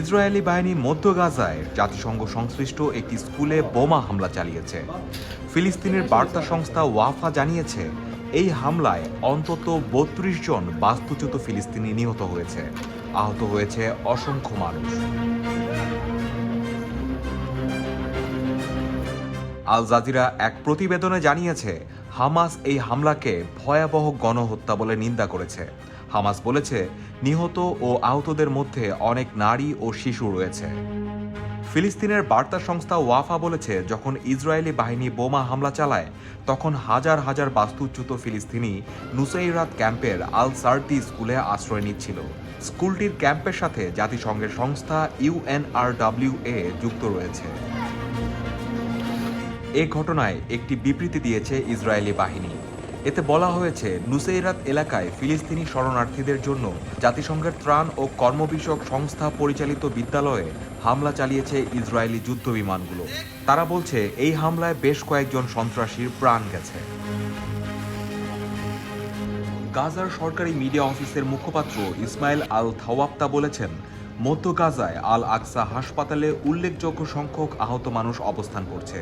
Israeli বাহিনী মধ্য গাজায় জাতিসংঘ সংশ্লিষ্ট একটি স্কুলে বোমা হামলা চালিয়েছে। ফিলিস্তিনের বার্তা সংস্থা ওয়াফা জানিয়েছে, এই হামলায় অন্তত বত্রিশ জন বাস্তুচ্যুত ফিলিস্তিনি নিহত হয়েছে। আহত হয়েছে অসংখ্য মানুষ। আল জাজিরা এক প্রতিবেদনে জানিয়েছে, হামাস এই হামলাকে ভয়াবহ গণহত্যা বলে নিন্দা করেছে। হামাস বলেছে, নিহত ও আহতদের মধ্যে অনেক নারী ও শিশু রয়েছে। ফিলিস্তিনের বার্তা সংস্থা ওয়াফা বলেছে, যখন ইসরায়েলি বাহিনী বোমা হামলা চালায়, তখন হাজার হাজার বাস্তুচ্যুত ফিলিস্তিনি নুসাইরাত ক্যাম্পের আল সার্টি স্কুলে আশ্রয় নিচ্ছিল। স্কুলটির ক্যাম্পের সাথে জাতিসংঘের সংস্থা ইউএনআরডব্লিউ এ যুক্ত রয়েছে। এ ঘটনায় একটি বিবৃতি দিয়েছে ইসরায়েলি বাহিনী। এতে বলা হয়েছে, নুসেইরাত এলাকায় ফিলিস্তিনি শরণার্থীদের জন্য জাতিসংঘের ত্রাণ ও কর্মবিষয়ক সংস্থা পরিচালিত বিদ্যালয়ে হামলা চালিয়েছে ইসরায়েলি যুদ্ধ বিমানগুলো। তারা বলছে, এই হামলায় বেশ কয়েকজন সন্ত্রাসীর প্রাণ গেছে। গাজার সরকারি মিডিয়া অফিসের মুখপাত্র ইসমাইল আল থাওয়াপ্তা বলেছেন মধ্য গাজায় আল আকসা হাসপাতালে উল্লেখযোগ্য সংখ্যক আহত মানুষ অবস্থান করছে,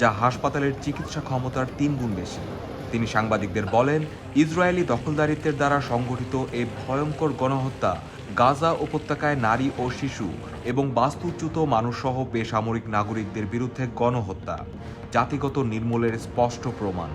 যা হাসপাতালের চিকিৎসা ক্ষমতার তিন গুণ বেশি। তিনি সাংবাদিকদের বলেন, ইসরায়েলি দখলদারিত্বের দ্বারা সংগঠিত এই ভয়ঙ্কর গণহত্যা গাজা উপত্যকায় নারী ও শিশু এবং বাস্তুচ্যুত মানুষসহ বেসামরিক নাগরিকদের বিরুদ্ধে গণহত্যা, জাতিগত নির্মূলের স্পষ্ট প্রমাণ।